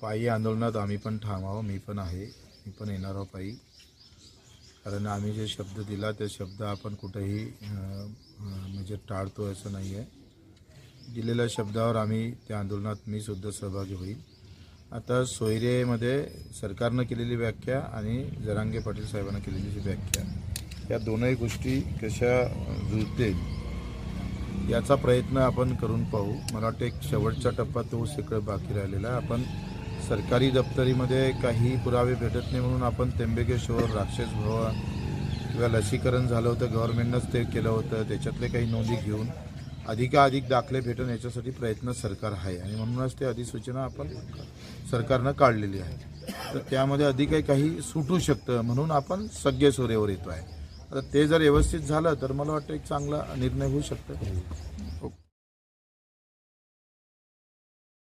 पायी आंदोलनात आम्ही पण थांबावं मी पण आहे. मी पण येणार आहो पायी. कारण आम्ही जे शब्द दिला ते शब्द आपण कुठेही म्हणजे टाळतो असं नाही आहे दिलेल्या शब्दावर आम्ही त्या आंदोलनात मी सुद्धा सहभागी होईल आता सोयरेमध्ये सरकारनं केलेली व्याख्या आणि जरांगे पाटील साहेबांना केलेली जी व्याख्या या दोनही गोष्टी कशा जुळतील याचा प्रयत्न आपण करून पाहू. मला वाटतं एक शेवटचा टप्पा तो सगळं बाकी राहिलेला. आहे आपण सरकारी दप्तरीमध्ये काही पुरावे भेटत नाही म्हणून आपण त्र्यंबकेश्वर राक्षस भवन किंवा लसीकरण झालं होतं गव्हर्नमेंटनंच ते केलं होतं त्याच्यातले काही नोंदी घेऊन अधिकाधिक दाखले भेटून याच्यासाठी प्रयत्न सरकार आहे. आणि म्हणूनच ते अधिसूचना आपण सरकारनं काढलेली आहे. तर त्यामध्ये अधिकही काही सुटू शकतं म्हणून आपण सगळे सोरेवर येतो आहे आता ते जर व्यवस्थित झालं तर मला वाटतं एक चांगला निर्णय होऊ शकतो.